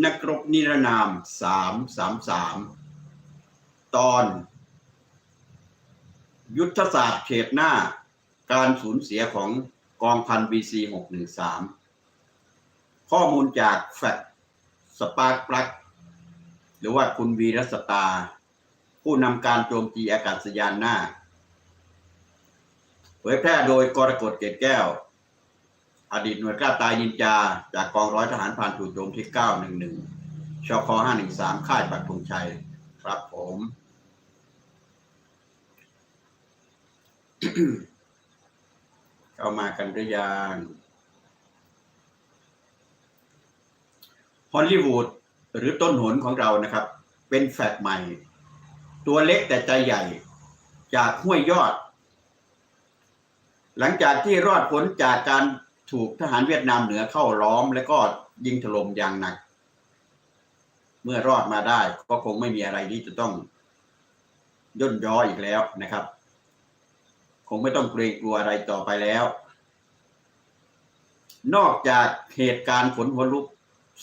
นักรบนิรนามสามสามสามตอน ยุทธศาสตร์เขตหน้า การสูญเสียของกองพันบีซีหกหนึ่งสามข้อมูลจากแฟกสปาร์กปลักหรือว่าคุณวีรสตา ผู้นำการโจมตีอากาศยานหน้า เผยแพร่โดยกรกฎเกตแก้ว อดีตหน่วยกล้าตายนินจา จากกองร้อยทหารพรานถูกโจมที่ 911ชค513 ค่ายปักธงชัย ครับผม เข้ามากันหรือยังฮอลลีวูดหรือต้นหนของเรานะครับ เป็นแฟกใหม่ ตัวเล็กแต่ใจใหญ่ จากห้วยยอด หลังจากที่รอดพ้นจากการ ถูกทหารเวียดนามเหนือเข้าล้อม และก็ยิงถล่มอย่างหนัก เมื่อรอดมาได้ก็คงไม่มีอะไรที่จะต้องย่นย่ออีกแล้วนะครับ คงไม่ต้องเกรงกลัวอะไรต่อไปแล้ว นอกจากเหตุการณ์ขนหัวลุก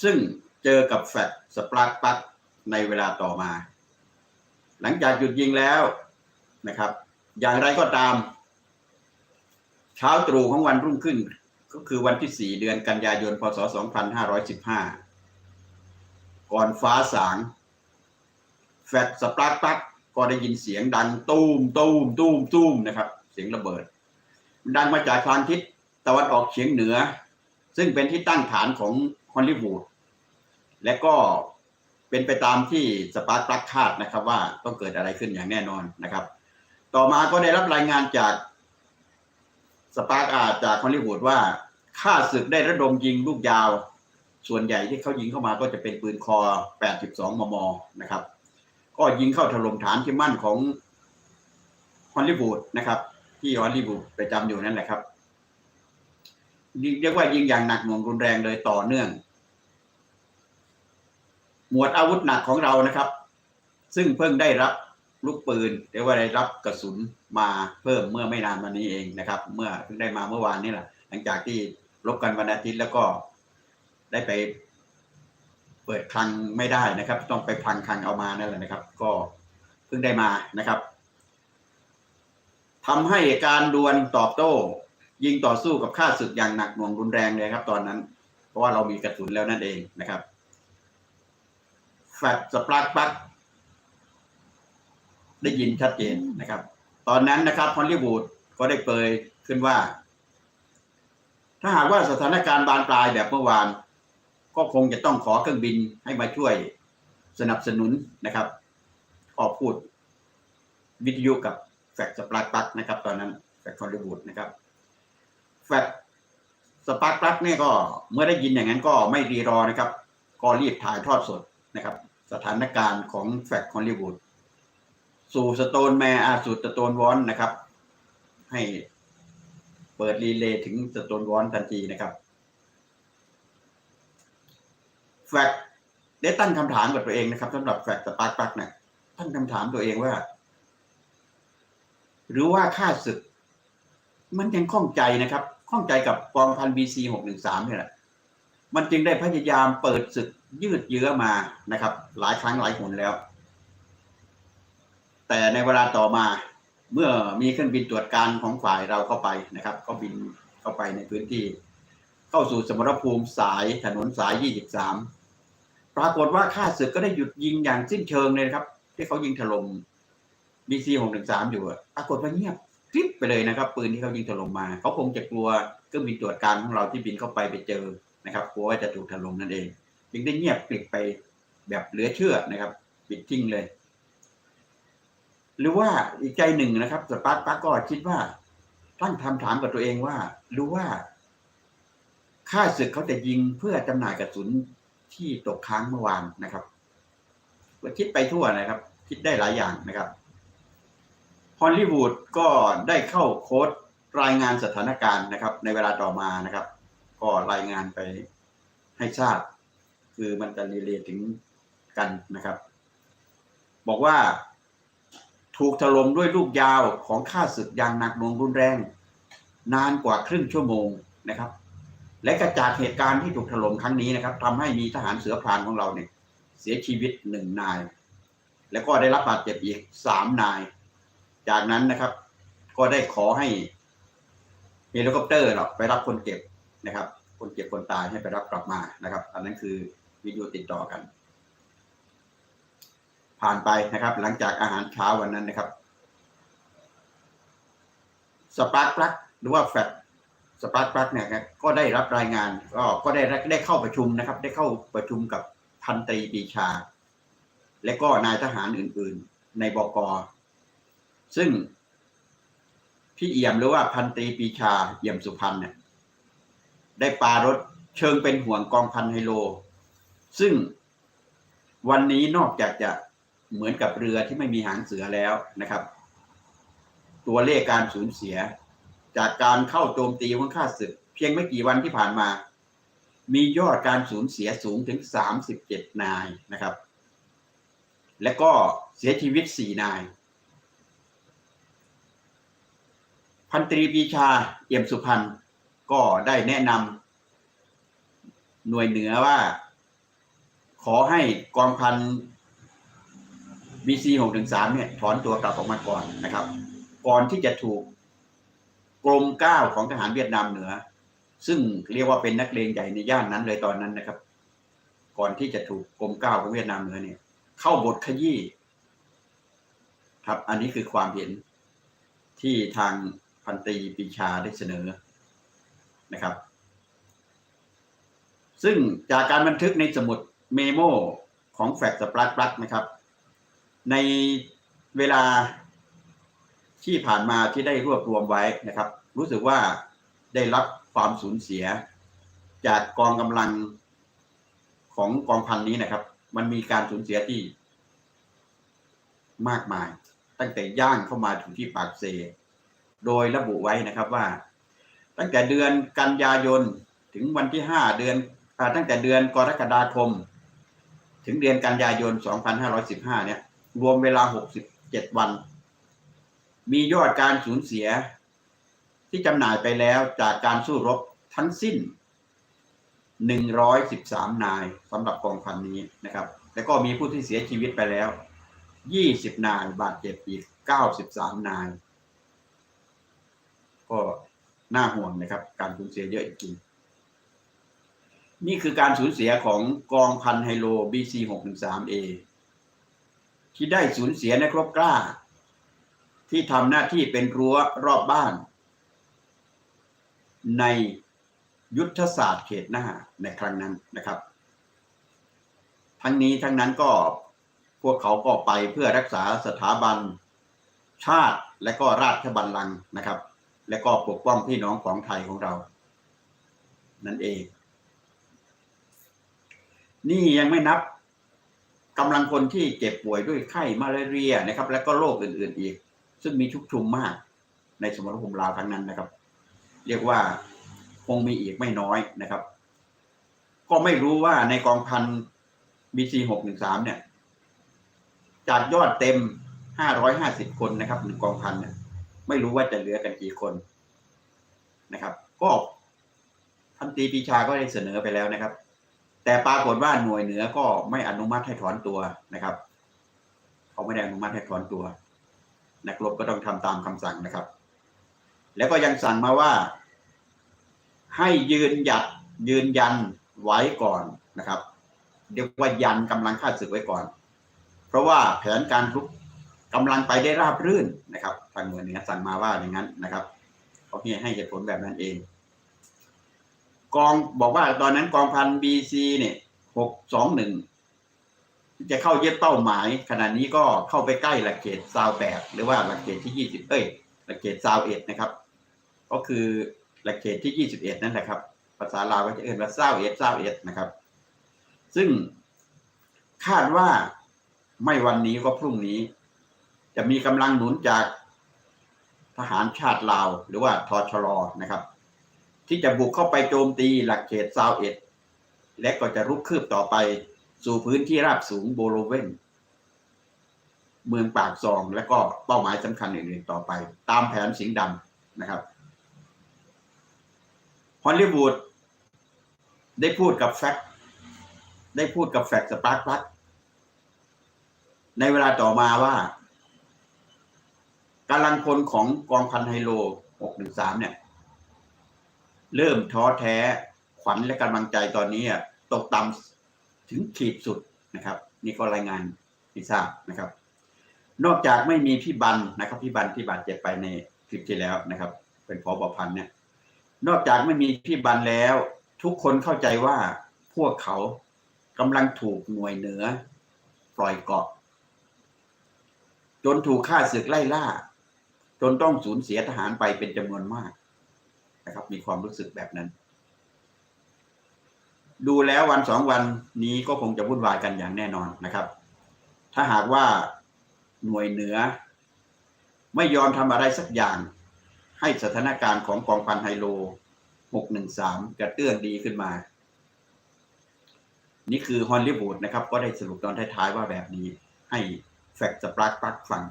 ซึ่งเจอกับแฟดสปาร์กปักในเวลาต่อมา หลังจากหยุดยิงแล้วนะครับ อย่างไรก็ตาม เช้าตรู่ของวันรุ่งขึ้น ก็คือวันที่4เดือนกันยายนพศ2515ก่อนฟ้าสาง แฟดสปาร์กปักก็ได้ยินเสียงดังตูมตูมตูมตูมนะครับ เสียงระเบิด ดังมาจากทางทิศตะวันออกเฉียงเหนือ ซึ่งเป็นที่ตั้งฐานของฮอลลีวูดและก็เป็นไปตามที่สปาร์กปักคาดนะครับ ว่าต้องเกิดอะไรขึ้นอย่างแน่นอนนะครับ ต่อมาก็ได้รับรายงานจาก สปาร์กอาจากฮอลลีวูดว่าข้าศึกได้ระดมยิงลูกยาว ส่วนใหญ่ที่เขายิงเข้ามาก็จะเป็นปืนคอ 82 มม นะครับ ก็ยิงเข้าถล่มฐานที่มั่นของฮอลลีวูดนะครับ ที่ฮอลลีวูดประจำอยู่นั่นแหละครับเรียกว่ายิงอย่างหนักหน่วงรุนแรงเลยต่อเนื่อง หมวดอาวุธหนักของเรานะครับ ซึ่งเพิ่งได้รับ ลูกปืนเรียกว่าได้รับกระสุนมาเพิ่มเมื่อไม่นานมานี้เองนะครับ เมื่อเพิ่งได้มาเมื่อวานนี่แหละหลังจากที่ลบกันวันอาทิตย์แล้วก็ได้ไป เปิดคลังไม่ได้นะครับ ต้องไปพังคลังเอามานั่นแหละนะครับ ก็เพิ่งได้มานะครับทำให้การดวลตอบโต้ ยิงต่อสู้กับข้าศึกอย่างหนักหน่วงรุนแรงเลยครับ ตอนนั้น เพราะว่าเรามีกระสุนแล้วนั่นเองนะครับแฟดสปาร์กปัก ได้ยินชัดเจนนะครับ ตอนนั้นนะครับฮอลลีวูดก็ได้เปยขึ้นว่า ถ้าหากว่าสถานการณ์บานปลายแบบเมื่อวาน ก็คงจะต้องขอเครื่องบินให้มาช่วยสนับสนุนนะครับก็พูดวิทยุกับแฟกสปาร์กปักนะครับ ตอนนั้นแฟกฮอลลีวูดนะครับแฟกสปาร์กปักเนี่ยก็เมื่อได้ยินอย่างนั้นก็ไม่รีรอนะครับ ก็รีบถ่ายทอดสดนะครับ สถานการณ์ของแฟกฮอลลีวูด สู่สโตนแมร์อาสู่สโตนวอนนะครับ ให้เปิดรีเลย์ถึงสโตนวอนทันทีนะครับแฟกได้ตั้งคำถามกับตัวเองนะครับสำหรับแฟกสปาร์กปักเนี่ยตั้งคำถามตัวเองว่า หรือว่าค่าศึก มันยังข้องใจนะครับ ข้องใจกับกองพันบีซีหกหนึ่งสามเนี่ยแหละมันจึงได้พยายามเปิดศึกยืดเยื้อมานะครับ หลายครั้งหลายหนแล้ว แต่ในเวลาต่อมาเมื่อมีเครื่องบินตรวจการของฝ่ายเราเข้าไปนะครับ ก็บินเข้าไปในพื้นที่ เข้าสู่สมรภูมิสายถนนสาย 23 ปรากฏว่าข้าศึกก็ได้หยุดยิงอย่างสิ้นเชิงเลยนะครับ ที่เขายิงถล่ม BC 613อยู่ปรากฏว่าเงียบกริบไปเลยนะครับ ปืนที่เขายิงถล่มมา เขาคงจะกลัวเครื่องบินตรวจการของเราที่บินเข้าไปไปเจอนะครับกลัวว่าจะถูกถล่มนั่นเอง จึงได้เงียบกริบไปแบบเหลือเชื่อนะครับ ปิดทิ้งเลย หรือว่าอีกใจหนึ่งนะครับสปาร์คปักก็คิดว่าตั้งคำถามกับตัวเองว่ารู้ว่าค่าศึกเขาจะยิงเพื่อจำหน่ายกระสุนที่ตกค้างเมื่อวานนะครับคิดไปทั่วนะครับ คิดได้หลายอย่างนะครับฮอลลีวูดก็ได้เข้าโค้ดรายงานสถานการณ์นะครับ ในเวลาต่อมานะครับ ก็รายงานไปให้ทราบ คือมันจะรีเลย์ถึงกันนะครับ บอกว่า ถูกถล่มด้วยลูกยาวของข้าศึกอย่างหนักหน่วงรุนแรง นานกว่าครึ่งชั่วโมงนะครับ และกระจากเหตุการณ์ที่ถูกถล่มครั้งนี้นะครับทำให้มีทหารเสือพรานของเราเนี่ยเสียชีวิตหนึ่งนาย แล้วก็ได้รับบาดเจ็บอีกสามนาย จากนั้นนะครับ ก็ได้ขอให้เฮลิคอปเตอร์เราไปรับคนเจ็บนะครับ คนเจ็บคนตายให้ไปรับกลับมานะครับ อันนั้นคือวิดีโอติดต่อกัน ผ่านไปนะครับ หลังจากอาหารเช้าวันนั้นนะครับสปาร์คปลักหรือว่าแฟดสปาร์คปลักเนี่ยครับก็ได้รับรายงาน ก็ก็ได้ได้เข้าประชุมนะครับ ได้เข้าประชุมกับพันตรีปีชา และก็นายทหารอื่น ๆ ในบกซึ่งพี่เอี่ยมหรือว่าพันตรีปีชาเอี่ยมสุพรรณเนี่ยได้ปารถเชิงเป็นห่วงกองพันไฮโล ซึ่งวันนี้นอกจากจะ เหมือนกับเรือที่ไม่มีหางเสือแล้วนะครับ ตัวเลขการสูญเสีย จากการเข้าโจมตีของข้าศึก เพียงไม่กี่วันที่ผ่านมา มียอดการสูญเสียสูงถึง 37 นายนะครับ และก็เสียชีวิต 4 นาย พันตรีปีชาเอี่ยมสุพรรณก็ได้แนะนำหน่วยเหนือว่า ขอให้กองพัน BC 613เนี่ยถอนตัวกลับออกมาก่อนนะครับ ก่อนที่จะถูกกรมเก้าของทหารเวียดนามเหนือ ซึ่งเรียกว่าเป็นนักเลงใหญ่ในย่านนั้นเลยตอนนั้นนะครับ ก่อนที่จะถูกกรมเก้าของเวียดนามเหนือเนี่ย เข้าบทขยี้ครับ อันนี้คือความเห็นที่ทางพันตรีปีชาได้เสนอนะครับ ซึ่งจากการบันทึกในสมุดเมโมของแฟกต์สปลักปลักนะครับ ในเวลาที่ผ่านมาที่ได้รวบรวมไว้นะครับ รู้สึกว่าได้รับความสูญเสีย จากกองกำลังของกองพันนี้นะครับ มันมีการสูญเสียที่ มากมาย ตั้งแต่ย่างเข้ามาถึงที่ปากเซ โดยระบุไว้นะครับว่า ตั้งแต่เดือนกันยายนถึงวันที่ห้าเดือนอตั้งแต่เดือนกรกฎาคม ถึงเดือนกันยายน 2515 เนี่ย รวมเวลา 67 วัน มียอดการสูญเสีย ที่จำหน่ายไปแล้วจากการสู้รบทั้งสิ้น 113 นายสำหรับกองพันนี้นะครับ แล้วก็มีผู้ที่เสียชีวิตไปแล้ว 20 นายบาดเจ็บอีก 93 นาย ก็น่าห่วงนะครับ การสูญเสียเยอะจริงนี่คือการสูญเสียของกองพันไฮโล BC 613A ที่ได้สูญเสียในครบกล้า ที่ทำหน้าที่เป็นรั้วรอบบ้าน ในยุทธศาสตร์เขตหน้าในครั้งนั้นนะครับ ทั้งนี้ทั้งนั้นก็พวกเขาก็ไปเพื่อรักษาสถาบัน ชาติและก็ราชบัลลังก์นะครับ และก็ปกป้องพี่น้องของไทยของเรา นั่นเอง นี่ยังไม่นับ กำลังคนที่เจ็บป่วยด้วยไข้มาลาเรียนะครับ และก็โรคอื่น ๆ อีก ซึ่งมีชุกชุมมากในสมรภูมิลาวทั้งนั้นนะครับ เรียกว่าคงมีอีกไม่น้อยนะครับ ก็ไม่รู้ว่าในกองพัน BC 613เนี่ย จากยอดเต็ม550คนนะครับหนึ่งกองพันเนี่ยไม่รู้ว่าจะเหลือกันกี่คนนะครับ ก็พันตีปีชาก็ได้เสนอไปแล้วนะครับ แต่ปรากฏว่าหน่วยเหนือก็ไม่อนุมัติให้ถอนตัวนะครับเขาไม่ได้อนุมัติให้ถอนตัว นักรบก็ต้องทำตามคำสั่งนะครับ แล้วก็ยังสั่งมาว่า ให้ยืนหยัดยืนยันไว้ก่อนนะครับเรียกว่ายันกำลังข้าศึกไว้ก่อน เพราะว่าแผนการรุกกำลังไปได้ราบรื่นนะครับทางหน่วยเหนือสั่งมาว่าอย่างนั้นนะครับเขาเพียให้เหตุผลแบบนั้นเอง กองบอกว่าตอนนั้นกองพันบีซีเนี่ยหกสองหนึ่งจะเข้าเย็บเป้าหมาย ขณะนี้ก็เข้าไปใกล้หลักเขตซาวแปดหรือว่าหลักเขตที่ยี่สิบเอ้ยหลักเขตซาวเอ็ดนะครับ ก็คือหลักเขตที่ยี่สิบเอ็ดนั่นแหละครับ ภาษาลาวก็จะเอ่นว่าซาวเอ็ดซาวเอ็ดนะครับ ซึ่งคาดว่าไม่วันนี้ก็พรุ่งนี้ จะมีกำลังหนุนจากทหารชาติลาว หรือว่าทชรนะครับ ที่จะบุกเข้าไปโจมตีหลักเขตซาวเอ็ด และก็จะรุกคืบต่อไปสู่พื้นที่ราบสูงโบโลเวนเมืองปากซองและก็เป้าหมายสำคัญอื่นๆต่อไป ตามแผนสิงห์ดำนะครับฮอลลีวูดได้พูดกับแฟกได้พูดกับแฟกสปาร์คพัในเวลาต่อมาว่ากำลังพลของกองพันไฮโล 613 เนี่ย เริ่มท้อแท้ขวัญและกำลังใจตอนนี้อะตกต่ำถึงขีดสุดนะครับ นี่ก็รายงานที่ทราบนะครับ นอกจากไม่มีพี่บันนะครับพี่บันที่บาดเจ็บไปในคลิปที่แล้วนะครับ เป็นพอบอพันเนี่ยนอกจากไม่มีพี่บันแล้ว ทุกคนเข้าใจว่าพวกเขากำลังถูกหน่วยเหนือ ปล่อยเกาะ จนถูกฆ่าศึกไล่ล่า จนต้องสูญเสียทหารไปเป็นจำนวนมาก นะครับ มีความรู้สึกแบบนั้น ดูแล้ววันสองวันนี้ก็คงจะวุ่นวายกันอย่างแน่นอนนะครับ ถ้าหากว่าหน่วยเหนือ ไม่ยอมทำอะไรสักอย่าง ให้สถานการณ์ของกองพันไฮโล 613 กระเตื้องดีขึ้นมา นี่คือฮอลลีวูดนะครับ ก็ได้สรุปตอนท้ายๆว่าแบบนี้ ให้แฟกต์สปาร์คปักฟัง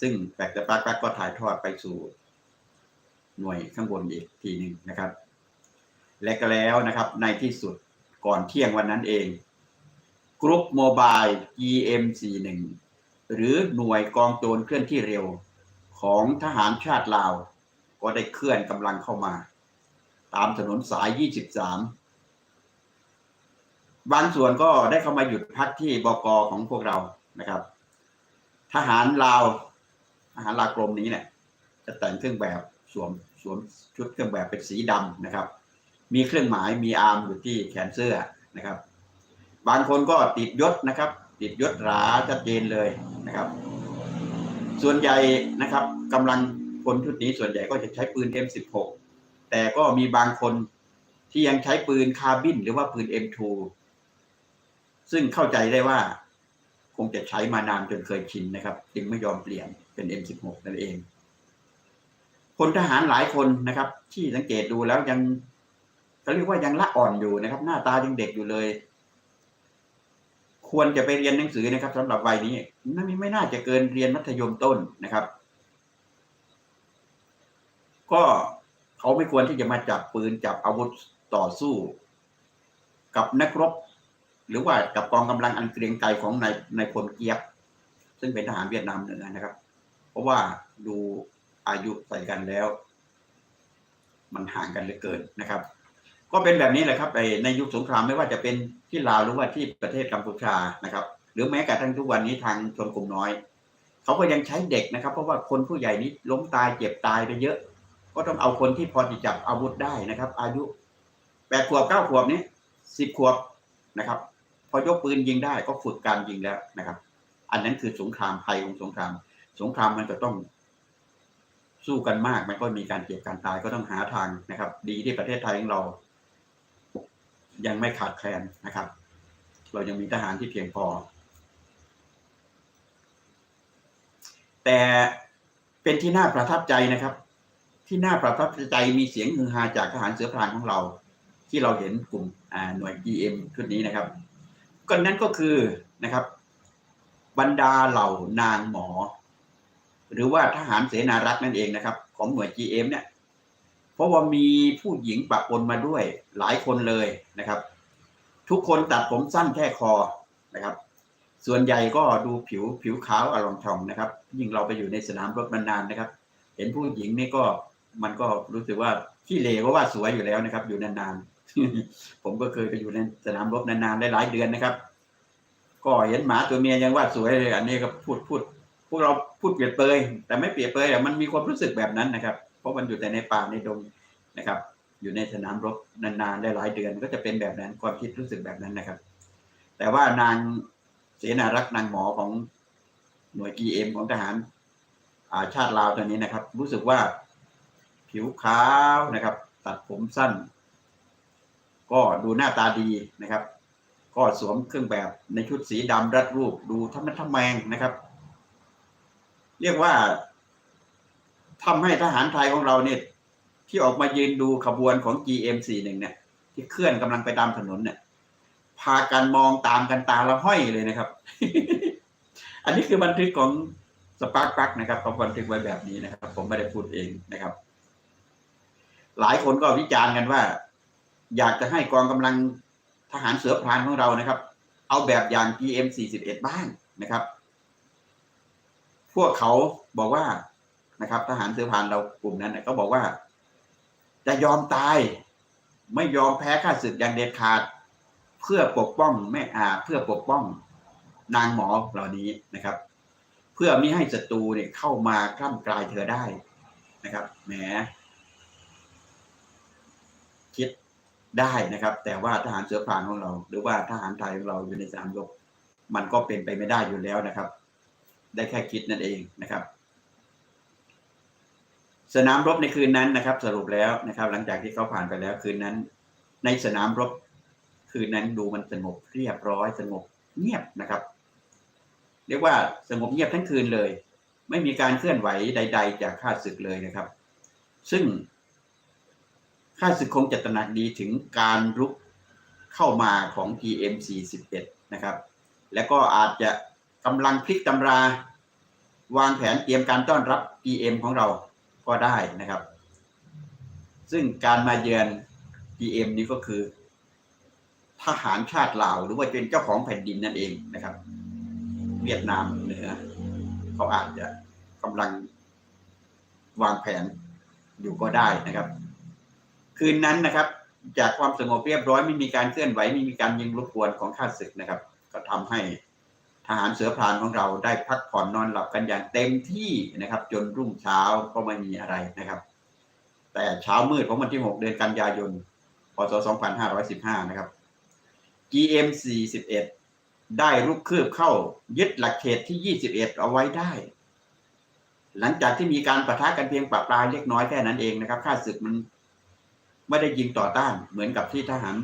ซึ่งแฟกต์สปาร์คปักก็ถ่ายทอดไปสู่ หน่วยข้างบนอีกทีหนึ่งนะครับ และก็แล้วนะครับในที่สุดก่อนเที่ยงวันนั้นเองกรุ๊ปโมบาย GM41 หรือหน่วยกองโจรเคลื่อนที่เร็ว ของทหารชาติลาว ก็ได้เคลื่อนกำลังเข้ามา ตามถนนสาย 23 บางส่วนก็ได้เข้ามาหยุดพักที่บกของพวกเรานะครับ ทหารลาวทหารลาวกรมนี้เนี่ยจะแต่งเครื่องแบบสวม สวมชุดเครื่องแบบเป็นสีดำนะครับ มีเครื่องหมายมีอาร์มอยู่ที่แขนเสื้อนะครับ บางคนก็ติดยศนะครับ ติดยศหราชัดเจนเลยนะครับ ส่วนใหญ่นะครับกำลังพลชุดนี้ส่วนใหญ่ก็จะใช้ปืน M16 แต่ก็มีบางคนที่ยังใช้ปืนคาร์บินหรือว่าปืน M2 ซึ่งเข้าใจได้ว่าคงจะใช้มานานจนเคยชินนะครับ จึงไม่ยอมเปลี่ยนเป็น M16 นั่นเอง พลทหารหลายคนนะครับ ที่สังเกตดูแล้วยังเขาเรียกว่ายังละอ่อนอยู่นะครับ หน้าตายังเด็กอยู่เลย ควรจะไปเรียนหนังสือนะครับสำหรับวัยนี้นั่นไม่น่าจะเกินเรียนมัธยมต้นนะครับ ก็เขาไม่ควรที่จะมาจับปืนจับอาวุธต่อสู้ กับนักรบ หรือว่ากับกองกำลังอันเกรียงไกรของนายนายพลเกียบ ซึ่งเป็นทหารเวียดนามเหนือนะครับ เพราะว่าดู อายุใส่กันแล้ว มันห่างกันเหลือเกินนะครับ ก็เป็นแบบนี้แหละครับในยุคสงครามไม่ว่าจะเป็นที่ลาวหรือว่าที่ประเทศกัมพูชานะครับ หรือแม้กระทั่งทุกวันนี้ทางชนกลุ่มน้อยเขาก็ยังใช้เด็กนะครับ เพราะว่าคนผู้ใหญ่นี้ล้มตายเจ็บตายไปเยอะ ก็ต้องเอาคนที่พอจะจับอาวุธได้นะครับ อายุแปดขวบเก้าขวบนี้สิบขวบนะครับ พอยกปืนยิงได้ก็ฝึกการยิงแล้วนะครับ อันนั้นคือสงครามภัยของสงคราม สงครามมันจะต้อง สู้กันมากมันก็มีการเจ็บการตายก็ต้องหาทางนะครับ ดีที่ประเทศไทยของเรา ยังไม่ขาดแคลนนะครับ เรายังมีทหารที่เพียงพอ แต่เป็นที่น่าประทับใจนะครับ ที่น่าประทับใจมีเสียงฮือฮาจากทหารเสือพรานของเรา ที่เราเห็นกลุ่มหน่วย GM ชุดนี้นะครับก็นั้นก็คือนะครับ บรรดาเหล่านางหมอ หรือว่าทหารเสนารักษ์นั่นเองนะครับ ของหน่วย GM เนี่ย เพราะว่ามีผู้หญิงปะปนมาด้วยหลายคนเลยนะครับ ทุกคนตัดผมสั้นแค่คอนะครับ ส่วนใหญ่ก็ดูผิวผิวขาวอารมณ์ทองนะครับ ยิ่งเราไปอยู่ในสนามรบนานๆนะครับ เห็นผู้หญิงนี่ก็มันก็รู้สึกว่าขี้เลวว่าสวยอยู่แล้วนะครับ อยู่นานๆ ผมก็เคยไปอยู่ในสนามรบนานๆหลายๆเดือนนะครับ ก็เห็นหมาตัวเมียยังว่าสวยเลยอันนี้ก็พูดพูด พวกเราพูดเปรียบเปยแต่ไม่เปรียบเปยแต่มันมีความรู้สึกแบบนั้นนะครับ เพราะมันอยู่แต่ในป่าในดงนะครับ อยู่ในสนามรบนานๆได้หลายเดือนก็จะเป็นแบบนั้นความคิดรู้สึกแบบนั้นนะครับ แต่ว่านางเสนารักษ์นางหมอของหน่วยกีเอ็มของทหารอาชาติลาวตัวนี้นะครับ รู้สึกว่าผิวขาวนะครับ ตัดผมสั้น ก็ดูหน้าตาดีนะครับ ก็สวมเครื่องแบบในชุดสีดำรัดรูปดูทำมันทำแมงนะครับ เรียกว่าทำให้ทหารไทยของเราเนี่ยที่ออกมายืนดูขบวนของ GM41 เนี่ย ที่เคลื่อนกำลังไปตามถนนเนี่ย พากันมองตามกันตาละห้อยเลยนะครับ อันนี้คือบันทึกของสปาร์คปักนะครับเขาบันทึกไว้แบบนี้นะครับ ผมไม่ได้พูดเองนะครับ หลายคนก็วิจารณ์กันว่า อยากจะให้กองกำลังทหารเสือพรานของเรานะครับ เอาแบบอย่าง GM 41 บ้างนะครับ พวกเขาบอกว่านะครับ ทหารเสือพานเรากลุ่มนั้นน่ะก็บอกว่า จะยอมตาย ไม่ยอมแพ้ข้าศึกอย่างเด็ดขาด เพื่อปกป้องแม่อาเพื่อปกป้องนางหมอเหล่านี้นะครับ เพื่อไม่ให้ศัตรูเนี่ยเข้ามาคล่ำกลายเธอได้นะครับแหมคิดได้นะครับ แต่ว่าทหารเสือพรานของเรา หรือว่าทหารไทยของเราอยู่ในสนามรบมันก็เป็นไปไม่ได้อยู่แล้วนะครับ ได้แค่คิดนั่นเองนะครับ สนามรบในคืนนั้นนะครับ สรุปแล้วนะครับ หลังจากที่เขาผ่านไปแล้วคืนนั้น ในสนามรบคืนนั้นดูมันสงบเรียบร้อยสงบเงียบนะครับ เรียกว่าสงบเงียบทั้งคืนเลย ไม่มีการเคลื่อนไหวใด ๆ จากข้าศึกเลยนะครับ ซึ่งข้าศึกคงจะตระหนักดีถึงการรุกเข้ามาของ PM 41 นะครับ แล้วก็อาจจะ กำลังพลิกตำรา วางแผนเตรียมการต้อนรับ PM ของเราก็ได้นะครับ ซึ่งการมาเยือน PM นี้ก็คือ ทหารชาติลาว หรือว่าเป็นเจ้าของแผ่นดินนั่นเองนะครับ เวียดนามเหนือ เขาอาจจะกำลังวางแผนอยู่ก็ได้นะครับ คืนนั้นนะครับ จากความสงบเรียบร้อยไม่มีการเคลื่อนไหวไม่มีการยิงรบกวนของข้าศึกนะครับ ก็ทำให้ ทหารเสือพรานของเราได้พักผ่อนนอนหลับกันอย่างเต็มที่นะครับ จนรุ่งเช้าก็ไม่มีอะไรนะครับ แต่เช้ามืดของวันที่ 6 เดือนกันยายนพศ 2515 นะครับ GM 41ได้รุกคืบเข้ายึดหลักเขตที่ 21 เอาไว้ได้ หลังจากที่มีการประทะกันเพียงปะปลายเล็กน้อยแค่นั้นเองนะครับข้าศึกมันไม่ได้ยิงต่อต้านเหมือนกับที่ทหาร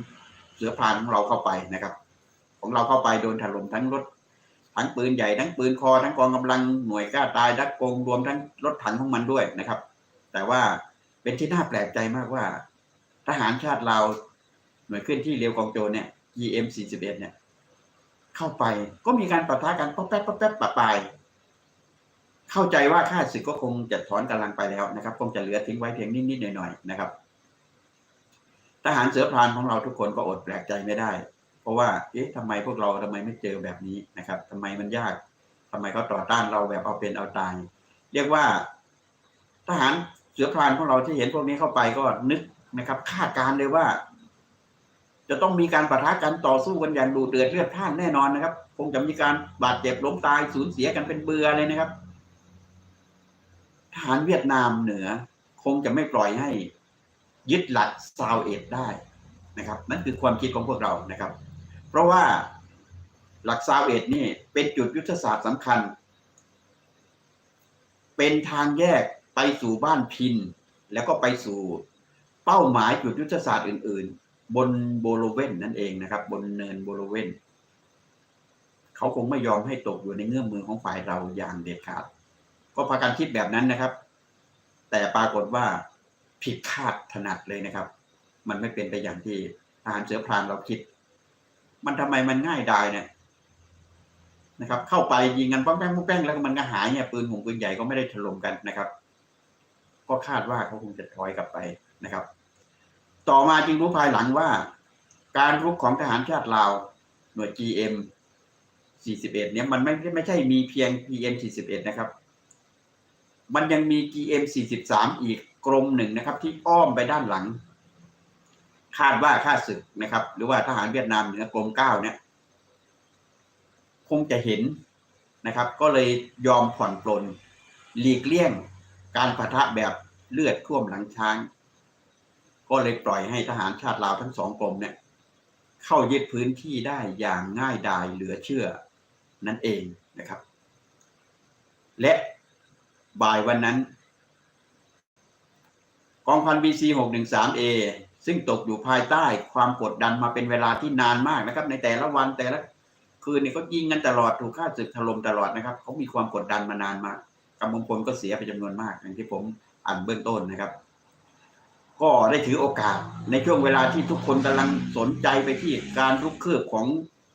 เสือพรานของเราเข้าไปนะครับ ของเราเข้าไปโดนถล่มทั้งรถ ทั้งปืนใหญ่ทั้งปืนคอทั้งกองกำลังหน่วยกล้าตายดักโกงรวมทั้งรถถังของมันด้วยนะครับ แต่ว่าเป็นที่น่าแปลกใจมากว่า ทหารชาติเราหน่วยขึ้นที่เรียวกองโจรเนี่ย GM 41เนี่ย เข้าไปก็มีการปะทะกันป๊อปแป๊บป๊อปแป๊บปะปายเข้าใจว่าข้าศึกก็คงจะถอนกำลังไปแล้วนะครับ คงจะเหลือทิ้งไว้เพียงนิดๆหน่อยๆนะครับ ทหารเสือพรานของเราทุกคนก็อดแปลกใจไม่ได้ ราะว่า เอ๊ะทำไมพวกเราทำไมไม่เจอแบบนี้นะครับทำไมมันยากทำไมเขาต่อต้านเราแบบเอาเป็นเอาตาย เรียกว่า ทหารเสือพรานของเราที่เห็นพวกนี้เข้าไปก็นึกนะครับคาดการณ์เลยว่า จะต้องมีการปะทะกันต่อสู้กันอย่างดูเดือดเลือดพล่านแน่นอนนะครับ คงจะมีการบาดเจ็บล้มตายสูญเสียกันเป็นเบือเลยนะครับ ทหารเวียดนามเหนือ คงจะไม่ปล่อยให้ยึดหลักซาวเอ็ดได้นะครับ นั่นคือความคิดของพวกเรานะครับ ราะว่าหลักซาเอ็ดนี่เป็นจุดยุทธศาสตร์สำคัญ เป็นทางแยกไปสู่บ้านพิน แล้วก็ไปสู่เป้าหมายจุดยุทธศาสตร์อื่น ๆ บนโบโลเวนนั่นเองนะครับ บนเนินโบโลเวนเขาคงไม่ยอมให้ตกอยู่ในเงื่อมมือของฝ่ายเราอย่างเด็ดขาด ก็พากันคิดแบบนั้นนะครับ แต่ปรากฏว่าผิดคาดถนัดเลยนะครับ มันไม่เป็นไปอย่างที่ทหารเสือพรานเราคิด มันทำไมมันง่ายดายเนี่ยนะครับ เข้าไปยิงกันป้องแป้งป้องแป้งแล้วมันก็หายเนี่ยปืนหงปืนใหญ่ก็ไม่ได้ถล่มกันนะครับ ก็คาดว่าเขาคงจะถอยกลับไปนะครับ ต่อมาจึงรู้ภายหลังว่า การรุกของทหารชาติลาว หน่วย GM 41เนี่ยมันไม่ไม่ใช่มีเพียง PM 41นะครับ มันยังมี GM 43อีกกรมหนึ่งนะครับ ที่อ้อมไปด้านหลัง คาดว่าค่าศึกนะครับ หรือว่าทหารเวียดนามเหนือกรมเก้าเนี่ย คงจะเห็นนะครับ ก็เลยยอมผ่อนปลนหลีกเลี่ยงการปะทะแบบเลือดท่วมหลังช้าง ก็เลยปล่อยให้ทหารชาติลาวทั้งสองกรมเนี่ย เข้ายึดพื้นที่ได้อย่างง่ายดายเหลือเชื่อนั่นเองนะครับ และบ่ายวันนั้น กองพัน BC 613A ซึ่งตกอยู่ภายใต้ความกดดันมาเป็นเวลาที่นานมากนะครับ ในแต่ละวันแต่ละคืนเนี่ยเขายิงกันตลอดถูกฆ่าศึกถล่มตลอดนะครับเขามีความกดดันมานานมากกำลังพลก็เสียไปจำนวนมากอย่างที่ผมอ่านเบื้องต้นนะครับ ก็ได้ถือโอกาสในช่วงเวลาที่ทุกคนกำลังสนใจไปที่การรุกคืบของ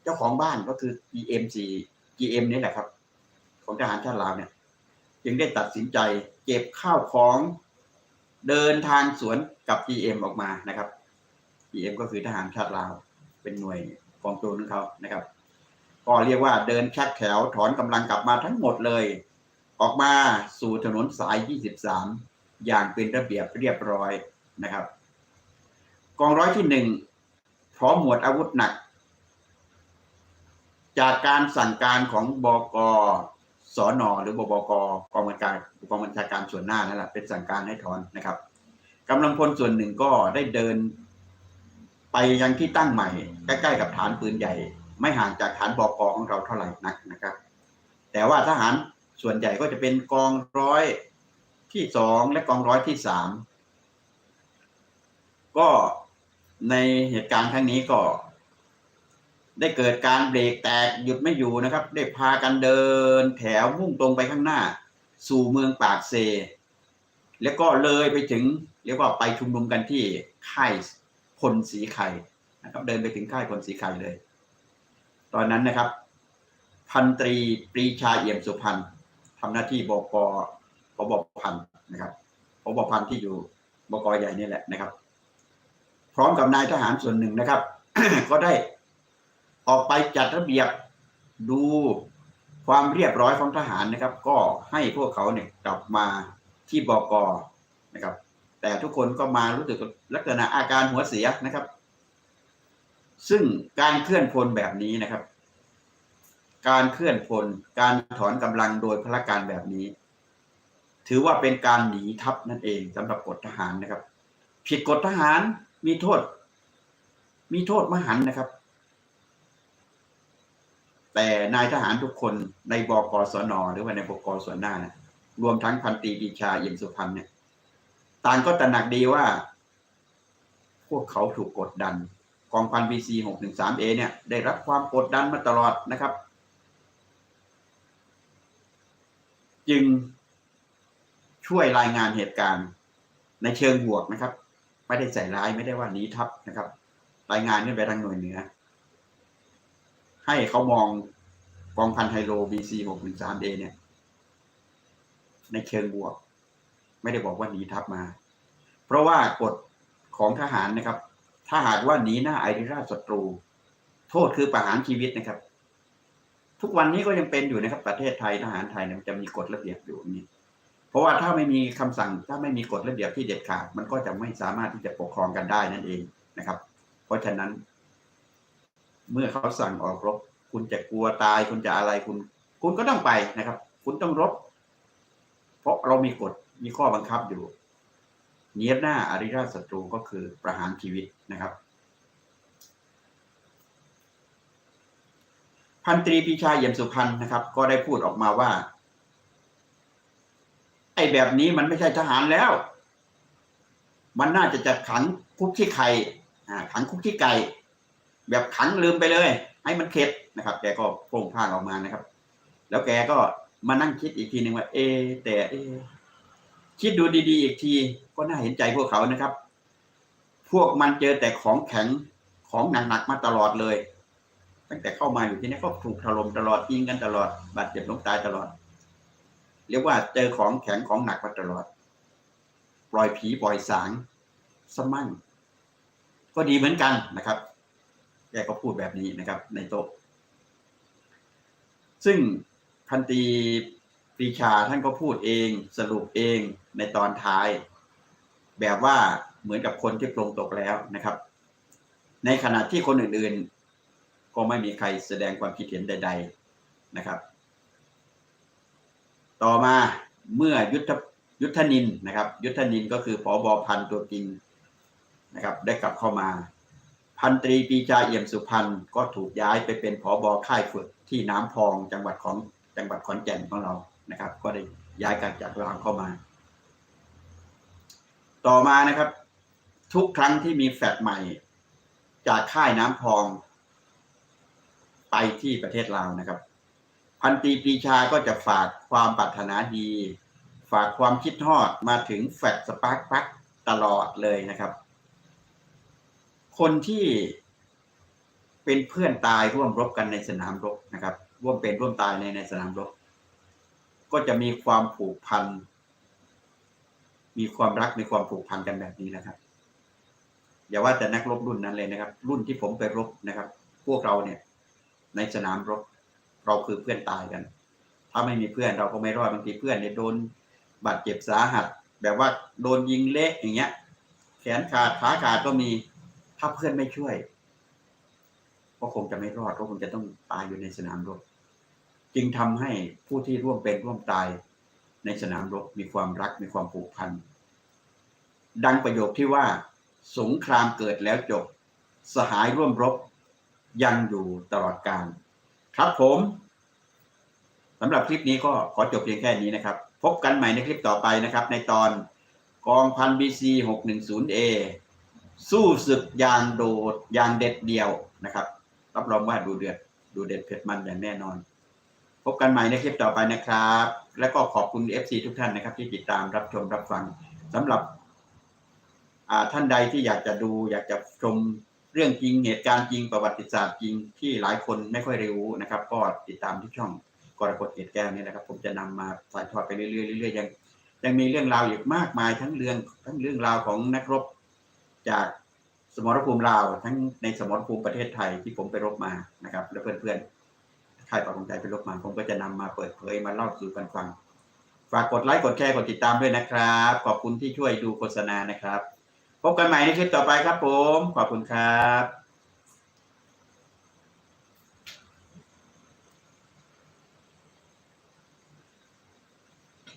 เจ้าของบ้านก็คือ GM 4 GM นี่แหละครับ ของทหารชาติลาวเนี่ย จึงได้ตัดสินใจเก็บข้าวของ เดินทางสวนกับ GM ออกมานะครับ PM ก็คือทหารชาติลาว เป็นหน่วยกองโจรของเขานะครับ ก็เรียกว่าเดินชักแถวถอนกำลังกลับมาทั้งหมดเลย ออกมาสู่ถนนสาย 23 อย่างเป็นระเบียบเรียบร้อยนะครับ กองร้อยที่หนึ่งพร้อมหมวดอาวุธหนัก จากการสั่งการของบก สอนอหรือบบกกองบัญชาการกองบัญชาการส่วนหน้านั่นแหละเป็นสั่งการให้ถอนนะครับกำลังพลส่วนหนึ่งก็ได้เดิน ไปยังที่ตั้งใหม่ ใกล้ๆกับฐานปืนใหญ่ ไม่ห่างจากฐานบกของเราเท่าไหร่นักนะครับ แต่ว่าทหารส่วนใหญ่ก็จะเป็นกองร้อยที่สองและกองร้อยที่สามก็ในเหตุการณ์ครั้งนี้ก็ ได้เกิดการเบรกแตกหยุดไม่อยู่นะครับ ได้พากันเดิน แถวมุ่งตรงไปข้างหน้า สู่เมืองปากเซ แล้วก็เลยไปถึงเรียกว่าไปชุมนุมกันที่ค่ายพลสีไข่นะครับเดินไปถึงค่ายพลสีไข่เลย ตอนนั้นนะครับ พันตรีปรีชาเอี่ยมสุพรรณทำหน้าที่บกพบพันนะครับพบพันที่อยู่บกใหญ่นี่แหละนะครับ พร้อมกับนายทหารส่วนหนึ่งนะครับ ก็ได้ ออกไปจัดระเบียบดูความเรียบร้อยของทหารนะครับ ก็ให้พวกเขาเนี่ยกลับมาที่บกนะครับ แต่ทุกคนก็มารู้สึกลักษณะอาการหัวเสียนะครับ ซึ่งการเคลื่อนพลแบบนี้นะครับ การเคลื่อนพล การถอนกำลังโดยพละการแบบนี้ ถือว่าเป็นการหนีทัพนั่นเองสำหรับกฎทหารนะครับ ผิดกฎทหารมีโทษ มีโทษมหันนะครับ แต่นายทหารทุกคนในบกสนหรือว่าในบกสวนหน้านะรวมทั้งพันตรีปีชาเยี่ยมสุพรรณเนี่ยต่างก็ตระหนักดีว่า พวกเขาถูกกดดัน กองพันบีซีหกหนึ่งสามเอเนี่ย ได้รับความกดดันมาตลอดนะครับ จึงช่วยรายงานเหตุการณ์ในเชิงบวกนะครับ ไม่ได้ใส่ร้ายไม่ได้ว่านี้ทัพนะครับ รายงานขึ้นไปทางหน่วยเหนือ ให้เขามองกองพันไฮโลบีซีหกหนึ่งสามเอเนี่ย ในเชิงบวก ไม่ได้บอกว่าหนีทัพมา เพราะว่ากฎของทหารนะครับ ถ้าหากว่าหนีหน้าไอริราชศัตรู โทษคือประหารชีวิตนะครับ ทุกวันนี้ก็ยังเป็นอยู่นะครับ ประเทศไทยทหารไทยเนี่ยจะมีกฎระเบียบอยู่นี่เพราะว่าถ้าไม่มีคำสั่งถ้าไม่มีกฎระเบียบที่เด็ดขาด มันก็จะไม่สามารถที่จะปกครองกันได้นั่นเองนะครับ เพราะฉะนั้น เมื่อเขาสั่งออกรบ คุณจะกลัวตาย คุณจะอะไรคุณ คุณก็ต้องไปนะครับ คุณต้องรบ เพราะเรามีกฎมีข้อบังคับอยู่ เนียบหน้าอาริราชศัตรูก็คือประหารชีวิตนะครับ พันตรีปีชาเยี่ยมสุพรรณนะครับ ก็ได้พูดออกมาว่า ไอ้แบบนี้มันไม่ใช่ทหารแล้ว มันน่าจะจัดขังคุกขี้ไข่ขังคุกขี้ไก่ แบบขังลืมไปเลย ให้มันเข็ดนะครับ แกก็โพ่งพร่าออกมานะครับ แล้วแกก็มานั่งคิดอีกทีหนึ่งว่า เอ แต่เอ คิดดูดีๆ อีกที ก็น่าเห็นใจพวกเขานะครับ พวกมันเจอแต่ของแข็งของหนักๆมาตลอดเลย ตั้งแต่เข้ามาอยู่ที่นี่ก็ถูกถล่มตลอดยิงกันตลอดบาดเจ็บล้มตายตลอด เรียกว่าเจอของแข็งของหนักมาตลอด ปล่อยผีปล่อยสางสมั่งก็ดีเหมือนกันนะครับ แกก็พูดแบบนี้นะครับ ในโต๊ะ ซึ่งพันตีปรีชาท่านก็พูดเองสรุปเองในตอนท้าย แบบว่าเหมือนกับคนที่ปรงตกแล้วนะครับ ในขณะที่คนอื่นๆ ก็ไม่มีใครแสดงความคิดเห็นใด ๆนะครับ ต่อมาเมื่อยุทธยุทธนินนะครับ ยุทธนินก็คือผอบอพันตัวจริงนะครับ ได้กลับเข้ามา พันตรีปีชาเอี่ยมสุพรรณก็ถูกย้ายไปเป็นผอบอค่ายฝึกที่น้ำพองจังหวัดของจังหวัดขอนแก่นของเรานะครับ ก็ได้ย้ายกันจากลาวเข้ามา ต่อมานะครับ ทุกครั้งที่มีแฟลตใหม่ จากค่ายน้ำพอง ไปที่ประเทศลาวนะครับ พันตรีปีชาก็จะฝากความปรารถนาดี ฝากความคิดทอดมาถึงแฟลตสปาร์คพักตลอดเลยนะครับ คนที่เป็นเพื่อนตายร่วมรบกันในสนามรบนะครับ ร่วมเป็นร่วมตายในในสนามรบ ก็จะมีความผูกพัน มีความรักมีความผูกพันกันแบบนี้นะครับ อย่าว่าแต่นักรบรุ่นนั้นเลยนะครับ รุ่นที่ผมไปรบนะครับ พวกเราเนี่ย ในสนามรบ เราคือเพื่อนตายกัน ถ้าไม่มีเพื่อนเราก็ไม่รอดบางทีเพื่อนเนี่ยโดนบาดเจ็บสาหัส แบบว่าโดนยิงเละอย่างเงี้ย แขนขาดขาขาดก็มี ถ้าเพื่อนไม่ช่วยก็คงจะไม่รอดก็คงจะต้องตายอยู่ในสนามรบ จึงทำให้ผู้ที่ร่วมเป็นร่วมตายในสนามรบมีความรักมีความผูกพัน ดังประโยคที่ว่า สงครามเกิดแล้วจบ สหายร่วมรบ ยังอยู่ตลอดกาลครับผมสำหรับคลิปนี้ก็ขอจบเพียงแค่นี้นะครับ พบกันใหม่ในคลิปต่อไปนะครับ ในตอนกองพันบีซีหกหนึ่งศูนย์เอ สู้ศึกยางโดดยางเด็ดเดียวนะครับ รับรองว่าดูเดือดดูเด็ดเผ็ดมันอย่างแน่นอน พบกันใหม่ในคลิปต่อไปนะครับ และก็ขอบคุณ FC ทุกท่านนะครับ ที่ติดตามรับชมรับฟังสำหรับท่านใดที่อยากจะดูอยากจะชมเรื่องจริงเหตุการณ์จริงประวัติศาสตร์จริงที่หลายคนไม่ค่อยรู้นะครับ ก็ติดตามที่ช่องกรกฎเกตแก้วนี่นะครับ ผมจะนำมาถ่ายทอดไปเรื่อยๆเรื่อยๆยังยังมีเรื่องราวอีกมากมายทั้งเรื่องทั้งเรื่องราวของนักรบ จากสมรภูมิลาวทั้งในสมรภูมิประเทศไทยที่ผมไปรบมานะครับ และเพื่อนๆค่ายปากของใจไปรบมา ผมก็จะนำมาเปิดเผยมาเล่าสู่กันฟัง ฝากกดไลค์กดแชร์กดติดตามด้วยนะครับ ขอบคุณที่ช่วยดูโฆษณานะครับ พบกันใหม่ในคลิปต่อไปครับผม ขอบคุณครับ